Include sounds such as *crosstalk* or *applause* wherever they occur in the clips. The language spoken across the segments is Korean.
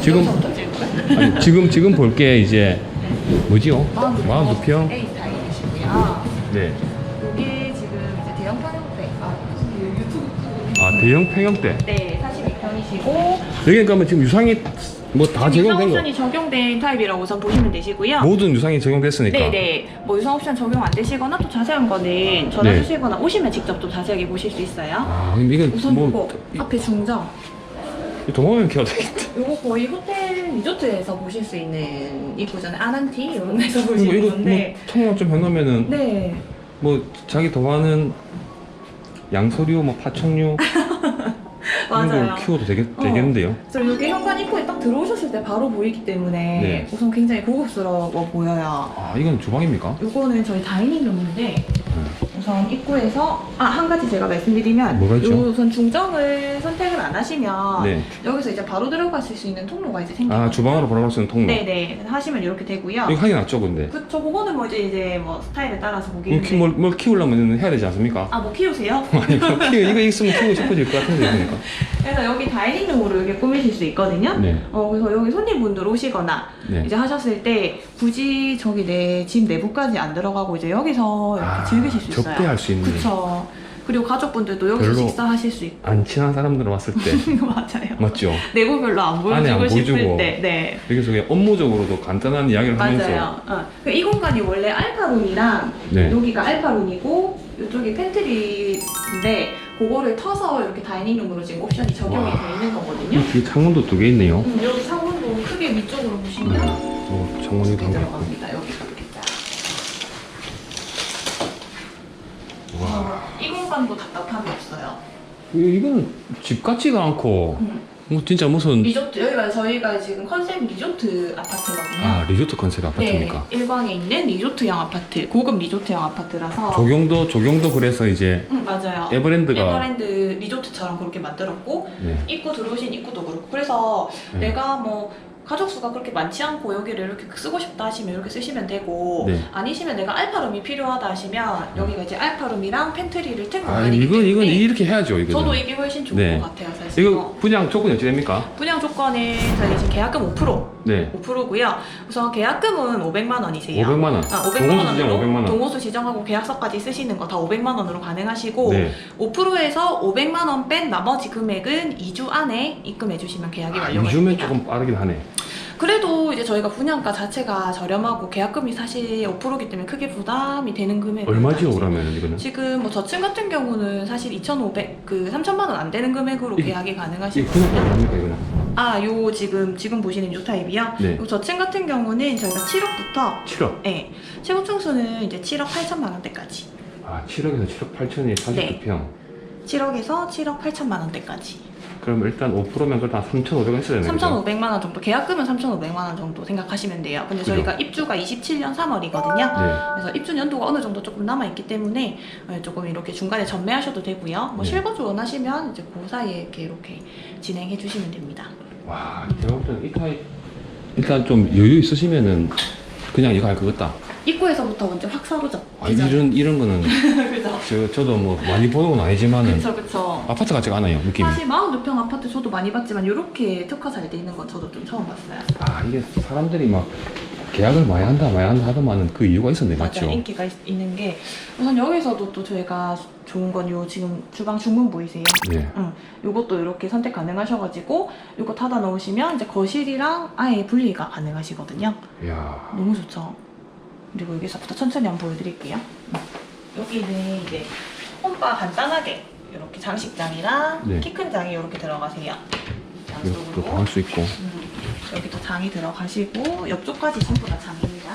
지금? 아니, 지금 지금 볼 게 이제 뭐지요? 마흔 평? A 타입이시고요. 네. 여기 지금 이제 대형 편형대. 아, 유튜브. 아 대형 평형대. 네, 42평이시고 여기 그러면 지금 유상이 뭐다 옵션이 거 적용된 타입이라고 우선 보시면 되시고요. 모든 유상이 적용됐으니까. 네네. 뭐 유상 옵션 적용 안 되시거나 또 자세한 거는 전화 네. 주시거나 오시면 직접 또 자세하게 보실 수 있어요. 아 그럼 이건 우선 뭐 이거 앞에 중정. 동호회는 키워야 되겠다. 요거 거의 호텔 리조트에서 보실 수 있는 입구잖아요. 아난티 이런 데서 보실 이거 수 이거 있는데. 뭐 통화 좀 해놓으면은 네. 뭐 자기 동화는 양서류 뭐 파충류 *laughs* 이런 맞아요. 걸 키워도 되겠, 어. 되겠는데요. 그래서 여기 현관 입구에 딱 들어오셨을 때 바로 보이기 때문에 네. 우선 굉장히 고급스러워 보여요. 아 이건 주방입니까? 요거는 저희 다이닝 룸인데 우선 입구에서 아 한 가지 제가 말씀드리면 뭐가 있죠? 요 우선 중정을 선택을 안 하시면 네. 여기서 이제 바로 들어가실 수 있는 통로가 이제 생겨요. 아 주방으로 바로 수 있는 통로. 네네 그래서 하시면 이렇게 되고요. 이거 하기 낫죠 근데. 그쵸 그거는 뭐 이제 이제 뭐 스타일에 따라서 뭘, 보기는 키, 뭘, 뭘 키우려면 해야 되지 않습니까? 아뭐 키우세요? *laughs* 아니 뭐 키우, 이거 있으면 키우고 싶어질 것 같은데 그러니까. *laughs* 그래서 여기 다이닝룸으로 이렇게 꾸미실 수 있거든요. 네. 어 그래서 여기 손님분들 오시거나 네. 이제 하셨을 때 굳이 저기 내 집 내부까지 안 들어가고 이제 여기서 이렇게 아, 즐기실 수 있어요. 접대할 수 있는. 그쵸. 그리고 가족분들도 여기서 별로 식사하실 수 있고. 안 친한 사람들 왔을 때 *laughs* 맞아요. 맞죠? 내부 별로 안 안에 안 보여주고 싶을 보여주고. 때. 네. 여기서 그냥 업무적으로도 간단한 이야기를 하면서 맞아요. 어. 그이 공간이 원래 알파룸이랑 네. 여기가 알파룸이고 이쪽이 팬트리 인데 그거를 터서 이렇게 다이닝룸으로 지금 옵션이 적용이 와. 되어 있는 거거든요. 뒤에 창문도 두 개 있네요. 음, 여기 창문도 크게 위쪽으로 보시면 어, 창문이 이렇게. 들어갑니다. 여기가 이렇게 딱. 와. 이 공간도 답답함이 없어요. 이- 이거는 집 같지가 않고 음. 뭐 진짜 무슨 리조트 여기가 저희가 지금 컨셉 리조트 아파트거든요. 아 리조트 컨셉 아파트입니까? 네, 일광에 있는 리조트형 아파트, 고급 리조트형 아파트라서. 조경도 조경도 그래서 이제 응 맞아요. 에버랜드가 에버랜드 리조트처럼 그렇게 만들었고 네. 입구 들어오신 입구도 그렇고 그래서 네. 내가 뭐 가족 수가 그렇게 많지 않고 여기를 이렇게 쓰고 싶다 하시면 이렇게 쓰시면 되고 네. 아니시면 내가 알파룸이 필요하다 하시면 여기가 이제 알파룸이랑 팬트리를 튼아 공간이기 이건 이건 때문에 이렇게 해야죠 이거. 저도 이게 훨씬 좋은 네. 것 같아요 사실. 이거 분양 조건이 어찌 됩니까? 분양 조건은 저희 지금 계약금 5% 네. 5%고요. 우선 계약금은 500만 원이세요. 500만 원. 아, 500만 동호수 원으로 지정 500만 원. 동호수 지정하고 계약서까지 쓰시는 거 다 500만 원으로 가능하시고 네. 5%에서 500만 원 뺀 나머지 금액은 2주 안에 입금해 주시면 계약이 아, 완료가 요즘엔 됩니다. 조금 빠르긴 하네. 그래도 이제 저희가 분양가 자체가 저렴하고 계약금이 사실 5%이기 때문에 크게 부담이 되는 금액 얼마지요 그러면 이거는? 지금 뭐 저층 같은 경우는 사실 2,500, 그 3천만 원 안 되는 금액으로 이- 계약이. 얼마입니까 이거는? 아, 요 지금 지금 보시는 요 타입이요. 네. 요 저층 같은 경우는 저희가 7억부터 7억. 네, 최고 층수는 이제 7억 8천만 원대까지. 아 7억에서 7억 8천이 49평. 7억에서 7억 8천만 원대까지. 그럼 일단 5%면 그래도 한 3,500원 있어야 되네. 그죠? 3,500만 원 정도, 계약금은 3,500만 원 정도 생각하시면 돼요. 근데 그죠. 저희가 입주가 27년 3월이거든요. 네. 그래서 입주 연도가 어느 정도 조금 남아 있기 때문에 어, 조금 이렇게 중간에 전매하셔도 되고요. 뭐 네. 실거주 원하시면 이제 그 사이에 이렇게, 이렇게 진행해 주시면 됩니다. 와 제가 볼 때는 이 타입 일단 좀 여유 있으시면은 그냥 이거 할 것 같다. 입구에서부터 먼저 확 사고죠. 아, 이런 이런 거는 *laughs* 그죠? 저, 저도 뭐 많이 보는 건 아니지만은 그쵸, 그쵸. 아파트 같지가 않아요 느낌이. 사실 46평 아파트 저도 많이 봤지만 이렇게 특화 잘 돼 있는 건 저도 좀 처음 봤어요. 아 이게 사람들이 막 계약을 많이 한다 많이 한다 하더만은 그 이유가 있었네 맞죠? 맞아요. 인기가 있, 는게 우선 여기서도 또 저희가 좋은 건 요 지금 주방 중문 보이세요? 네. 응. 요것도 이렇게 선택 가능하셔가지고 요거 닫아 놓으시면 이제 거실이랑 아예 분리가 가능하시거든요. 이야 너무 좋죠. 그리고 여기서부터 천천히 한번 보여드릴게요. 여기는 이제 홈바 간단하게 이렇게 장식장이랑 네. 키큰 장이 이렇게 들어가세요. 이것도. 할수 있고. 음, 여기도 장이 들어가시고 옆쪽까지 전부 다 장입니다.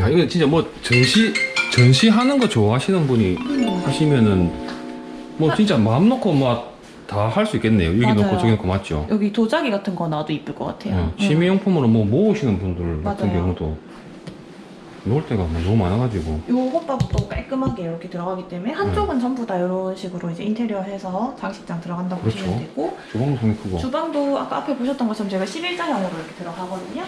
야 이거 진짜 뭐 전시 전시하는 거 좋아하시는 분이 음. 하시면은 뭐 아. 진짜 마음 놓고 뭐 다 할 수 있겠네요. 여기 맞아요. 놓고 저기 놓고 맞죠? 여기 도자기 같은 거 놔도 이쁠 것 같아요. 어, 취미용품으로 뭐 모으시는 분들 같은 맞아요. 경우도 놓을 데가 뭐 너무 많아가지고 요 호빠도 깔끔하게 이렇게 들어가기 때문에 한쪽은 전부 다 이런 식으로 이제 인테리어 해서 장식장 들어간다고 그렇죠. 보시면 되고 주방도 상당히 크고 주방도 아까 앞에 보셨던 것처럼 제가 11자형으로 이렇게 들어가거든요.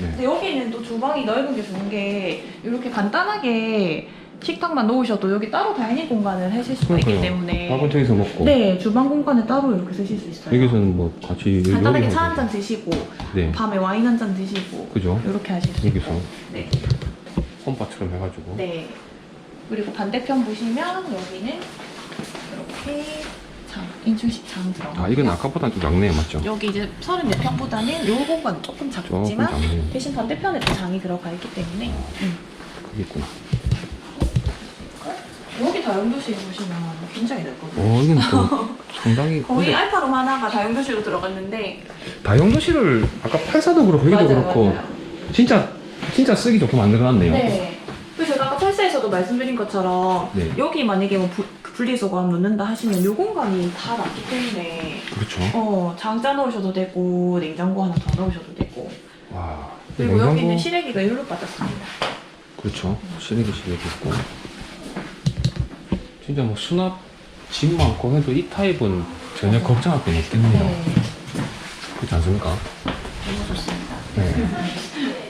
네. 근데 여기는 또 주방이 넓은 게 좋은 게 이렇게 간단하게 식탁만 놓으셔도 여기 따로 다이닝 공간을 하실 수가 있기 그러니까요. 때문에 밥은 저기서 먹고 네 주방 공간에 따로 이렇게 쓰실 수 있어요. 여기서는 뭐 같이 간단하게. 차 한 잔 드시고 네 밤에 와인 한 잔 드시고 그죠 이렇게 하실 수 여기서 있고 네. 홈바처럼 해가지고 네. 그리고 반대편 보시면 여기는 이렇게 장, 인출식 장 들어가. 아 이건 아까보다 좀 작네요 맞죠? 여기 이제 34평보다는 요 공간 조금 조금 작지만 작네요 대신 반대편에 또 장이 들어가 있기 때문에 음. 그게 있구나 여기 다용도실 보시면 굉장히 넓거든요. 어 이건 또 *laughs* 상당히 거의 근데 알파룸 하나가 다용도실로 들어갔는데 다용도실을 아까 84도 그렇고 여기도 맞아요, 그렇고 맞아요. 진짜 진짜 쓰기 좋게 만들어놨네요 네. 그래서 제가 아까 철새에서도 말씀드린 것처럼 네. 여기 만약에 뭐 부- 분리수거함 놓는다 하시면 요 공간이 다 났기 때문에 그렇죠 어, 장짜 넣으셔도 되고 냉장고 하나 더 넣으셔도 되고 와 그리고 냉장고- 여기는 실외기가 일로 빠졌습니다. 그렇죠 시래기 시래기 있고 진짜 뭐 수납 짐 많고 해도 이 타입은 전혀 걱정할 건 없겠네요 네, 그렇지 않습니까? 너무 좋습니다. 네 *laughs*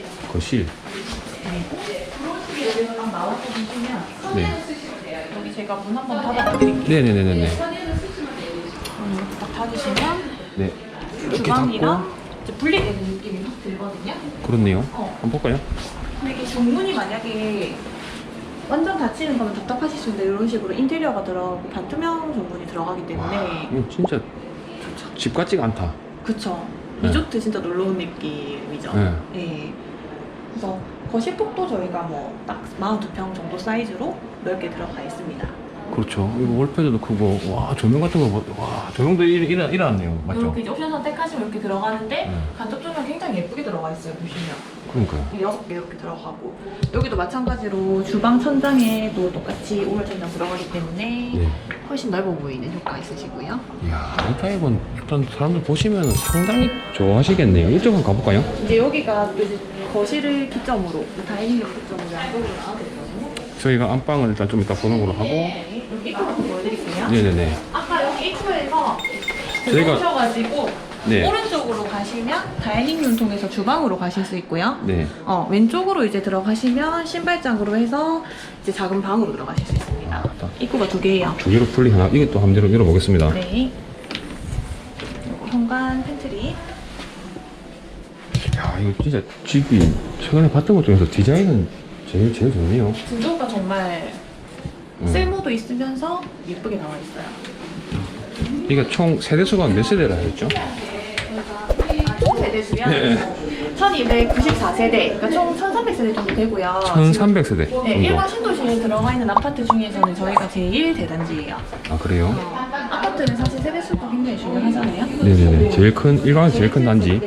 나와서 보시면 네 여기 제가 문 한번 닫아드릴게요. 네네네네네 음, 이렇게 딱 닫으시면 네 이렇게 주방이랑 이제 분리되는 느낌이 확 들거든요. 그렇네요 어. 한번 볼까요? 근데 이게 정문이 만약에 완전 닫히는 거면 답답하실 수 있는데 이런 식으로 인테리어가 들어가고 반투명 정문이 들어가기 와 때문에 이거 진짜 집 같지가 않다 그쵸. 네. 리조트 진짜 놀러 온 느낌이죠. 네. 네. 그래서 거실 폭도 저희가 뭐 딱 42평 정도 사이즈로 넓게 들어가 있습니다. 그렇죠 이거 월패드도 크고 와 조명 같은 거와 조명도 일, 일, 일어났네요 맞죠? 이렇게 이제 옵션 선택하시면 이렇게 들어가는데 네. 간접 조명 굉장히 예쁘게 들어가 있어요 보시면 그러니까요 여섯 개 이렇게 들어가고 여기도 마찬가지로 주방 천장에도 똑같이 오물 천장 들어가기 때문에 네. 훨씬 넓어 보이는 효과 있으시고요. 이야 이 타입은 일단 사람들 보시면 상당히 좋아하시겠네요 이쪽 한번 가볼까요? 이제 여기가 이제 거실을 기점으로 다이닝을 기점으로 양쪽으로. 저희가 안방을 일단 좀 이따 보는 걸로 하고 네, 여기 입구부터 보여드릴게요. 네네네 아까 여기 입구에서 저희가- 들어오셔가지고 네. 오른쪽으로 가시면 다이닝룸 통해서 주방으로 가실 수 있고요. 네 어, 왼쪽으로 이제 들어가시면 신발장으로 해서 이제 작은 방으로 들어가실 수 있습니다. 아, 맞다. 입구가 두 개예요. 두 개로 풀리 하나 이것도 한번 열어보겠습니다 네. 요거 현관 팬트리. 야 이거 진짜 집이 최근에 봤던 것 중에서 디자인은 제일 제일 좋네요 진도가 정말 음. 쓸모도 있으면서 예쁘게 나와 있어요. 이게 총 세대 수가 몇 세대라 했죠? 총 세대 수면 네. 1294세대, 그러니까 총 1300세대 정도 되고요. 1300 세대 네, 정도 일반 신도시에 들어가 있는 아파트 중에서는 저희가 제일 대단지예요. 아 그래요? 아파트는 사실 세대수가 굉장히 중요하잖아요. 네네네 제일 큰 일반에서 제일 큰 단지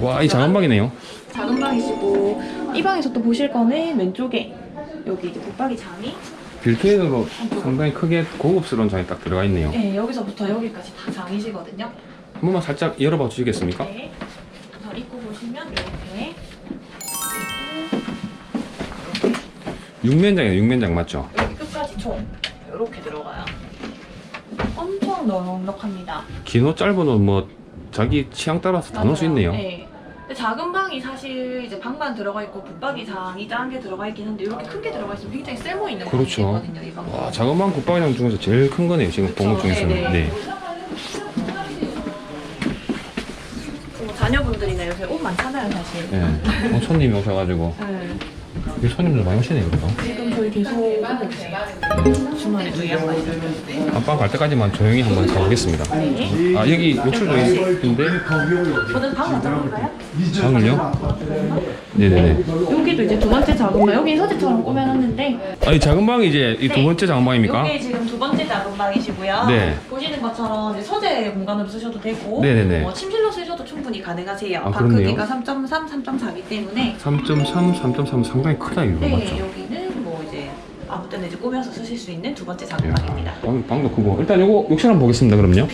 와 이 작은 방이네요 작은 방이시고 이 방에서 또 보실 거는 왼쪽에 여기 이제 붙박이 장이 빌트인으로 상당히 크게 고급스러운 장이 딱 들어가 있네요 네, 여기서부터 여기까지 다 장이시거든요. 한 번만 살짝 열어봐 주시겠습니까? 네. 저 입구 보시면 이렇게 육면장이에요 육면장 맞죠? 여기 끝까지 총 이렇게 들어가요. 엄청 넉넉합니다. 긴 옷 짧은 옷 뭐 자기 취향 따라서 다 넣을 수 맞아요. 있네요 네. 근데 작은 방이 사실 이제 방만 들어가 있고 붙박이 장 이 작은 게 들어가 있긴 한데 이렇게 큰 게 들어가 있으면 굉장히 쓸모 있는 그렇죠. 방이거든요. 이 방. 와 작은 방 국방장 중에서 제일 큰 거네요 지금 그쵸, 본것 중에서는 네네. 네. 뭐 자녀분들이나 요새 옷 많잖아요, 사실. 네. 어, 손님이 오셔가지고 네. 여기 손님들 많이 오시네요 지금 저희 계속 있어요. 많이 들어오는데. 안방 갈 때까지만 조용히 한번 가보겠습니다 네. 아 여기 욕실도 있는데 저는 방 먼저 볼까요? 방을요? 네네네 여기도 이제 두 번째 작은 방. 여기 서재처럼 꾸며놨는데 아이 작은 방이 이제 이두 네. 번째 작은 방입니까? 여기 지금 두 번째 작은 방이시고요. 네. 보시는 것처럼 이제 서재 공간으로 쓰셔도 되고, 네네네. 뭐 침실로 쓰셔도 충분히 가능하세요. 아, 방 그렇네요. 크기가 3.3, 3.4기 때문에 3.3, 3.3 상당히 크다 이거 네, 맞죠? 여기는 뭐 이제 아무 때나 이제 꾸며서 쓰실 수 있는 두 번째 작은 이야, 방입니다. 방, 방도 크고 일단 요거 욕실 한번 보겠습니다 그럼요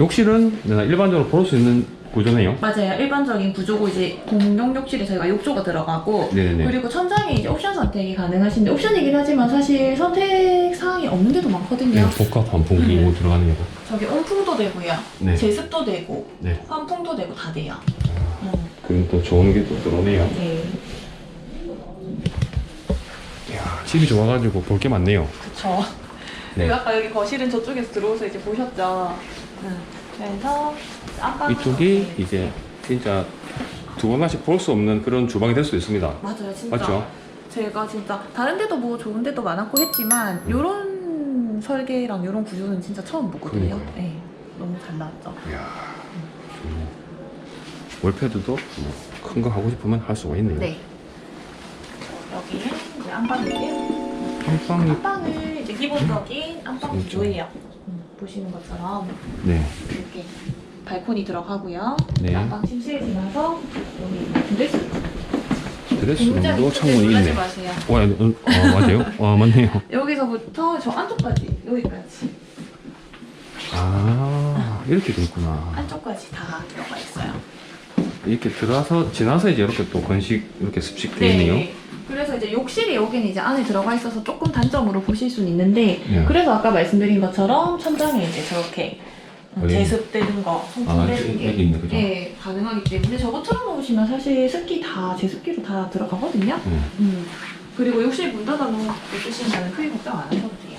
욕실은 내가 일반적으로 볼 수 있는 구조네요 맞아요. 일반적인 구조고 이제 공용 욕실에 저희가 욕조가 들어가고 네네네 그리고 천장에 이제 옵션 선택이 가능하신데 옵션이긴 하지만 사실 선택 사항이 없는 게도 많거든요. 네, 복합 환풍기 뭐 들어가는 거 저기 온풍도 되고요. 네. 제습도 되고 네. 환풍도 되고 다 돼요. 음, 그럼 또 좋은 게 또 들어오네요 네. 집이 좋아가지고 볼 게 많네요. 그쵸. 네. 그리고 아까 여기 거실은 저쪽에서 들어오서 이제 보셨죠. 응. 그래서 이쪽이 이제 진짜 두 번만씩 볼 수 없는 그런 주방이 될 수 있습니다. 맞아요, 진짜. 맞죠? 제가 진짜 다른 데도 뭐 좋은 데도 많았고 했지만 요런 설계랑 요런 구조는 진짜 처음 보거든요. 네. 너무 잘 나왔죠. 이야, 좋네. 월패드도 뭐 큰 거 하고 싶으면 할 수가 있네요. 네. 여기는 이제 안방이고요. 안방이 안방은 이제 기본적인 안방 그렇죠. 구조예요. 음, 보시는 것처럼 네, 이렇게 발코니 들어가고요. 네. 안방 침실에 지나서 여기 드레스 드레스룸도 창문이 있네. 마세요. 와, 어, 아, 맞아요? 아, 맞네요. *laughs* 여기서부터 저 안쪽까지 여기까지 아, 이렇게 돼 있구나. 안쪽까지 다 들어가 있어요. 이렇게 들어와서 지나서 이제 이렇게 또 건식 이렇게 습식 돼 있네요. 이제 욕실이 여기는 이제 안에 들어가 있어서 조금 단점으로 보실 수는 있는데 네. 그래서 아까 말씀드린 것처럼 천장에 이제 저렇게 어디? 제습되는 거, 아, 여기 게 있네, 그죠? 예, 가능하기 때문에 저거 틀어놓으시면 사실 습기 다 제습기로 다 들어가거든요. 네. 음. 그리고 욕실 문 닫아놓고 쓰시면 크게 걱정 안 하셔도 돼요.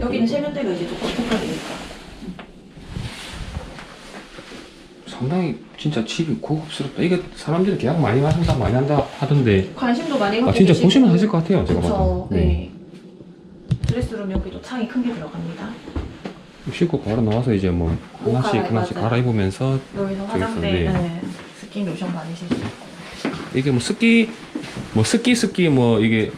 여기는 세면대가 이제 조금 특화되니까. 상당히 진짜 집이 고급스럽다. 이게 사람들이 계약 많이 한다, 많이 한다 하던데. 관심도 많이 갖고 아, 진짜 계시고. 보시면 하실 것 같아요, 제가 그쵸, 봐도. 네. 드레스룸 여기도 창이 큰 게 들어갑니다. 씻고 바로 나와서 이제 뭐 옷 하나씩 갈아입- 하나씩 맞아요. 갈아입으면서 여기서 저기서, 화장대, 네. 네. 스킨 로션 바르실 수 있고. 이게 뭐 습기 뭐 습기 습기 뭐 이게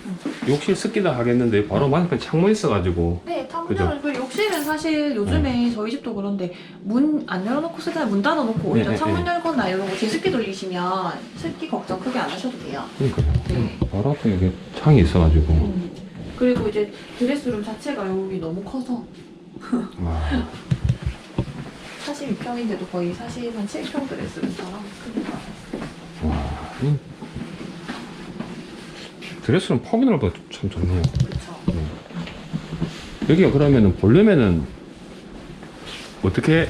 욕실 습기다 하겠는데 바로 마지막에 창문 있어가지고 네? 문열 욕실은 사실 요즘에 저희 집도 그런데 문 안 열어놓고 쓰잖아요. 문 닫아놓고 오히려 네, 네, 창문 네. 열거나 이런 거 제습기 돌리시면 습기 걱정 크게 안 하셔도 돼요. 그러니까요. 네. 바로 앞에 이게 창이 있어가지고 음. 그리고 이제 드레스룸 자체가 여기 너무 커서 *laughs* 와 42평인데도 거의 40한 7평 드레스룸처럼 크니까. 와, 이 드레스룸 펌이라도 참 좋네요. 여기가 그러면은 보려면은 어떻게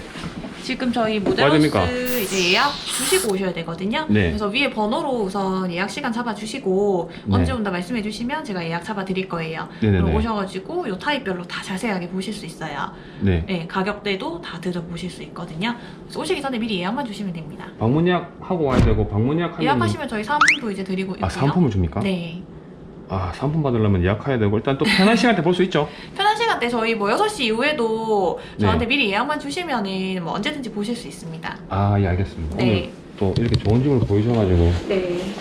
지금 저희 맞습니까? 모델하우스 이제 예약 주시고 오셔야 되거든요. 네. 그래서 위에 번호로 우선 예약 시간 잡아주시고 네. 언제 온다 말씀해 주시면 제가 예약 잡아 드릴 거예요. 네네네. 그럼 오셔가지고 요 타입별로 다 자세하게 보실 수 있어요. 네 네, 가격대도 다 들어보실 수 있거든요. 그래서 오시기 전에 미리 예약만 주시면 됩니다. 방문 예약 하고 와야 되고 방문 예약 하면 예약하시면 저희 사은품도 이제 드리고 있고요. 아 상품을 줍니까? 네. 아 상품 받으려면 예약해야 되고 일단 또 편한 시간대 볼 수 있죠. 편한 시간대 저희 뭐 6시 이후에도 네. 저한테 미리 예약만 주시면은 뭐 언제든지 보실 수 있습니다. 아 예 알겠습니다. 네. 오늘 또 이렇게 좋은 집을 보여주셔가지고 네.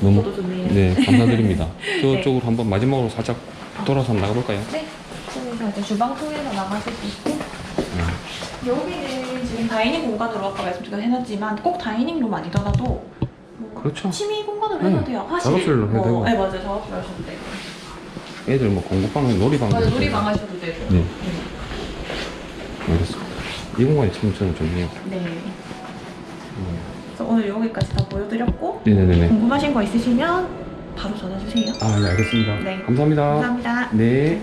너무 저도 좋네요. 네 감사드립니다. *laughs* 저쪽으로 한번 마지막으로 살짝 돌아서 한번 나가볼까요? 네. 이제 주방 통해서 나가실 수 있고 네. 여기는 지금 다이닝 공간으로 아까 말씀드린 해놨지만 꼭 다이닝룸 아니더라도 뭐 그렇죠. 취미 공간으로 네. 해도 돼요. 화실, 작업실로 해도 뭐, 되고. 네 맞아요. 작업실 하셔도 되고. 애들 뭐 공부방, 놀이방. 해도 놀이방. 하셔도 되고. 네. 알겠습니다. 이 공간이 참 저는 좋네요. 네. 음. 그래서 오늘 여기까지 다 보여드렸고 네네네네. 궁금하신 거 있으시면 바로 전화 주세요. 아, 네, 알겠습니다. 네. 감사합니다. 감사합니다. 네.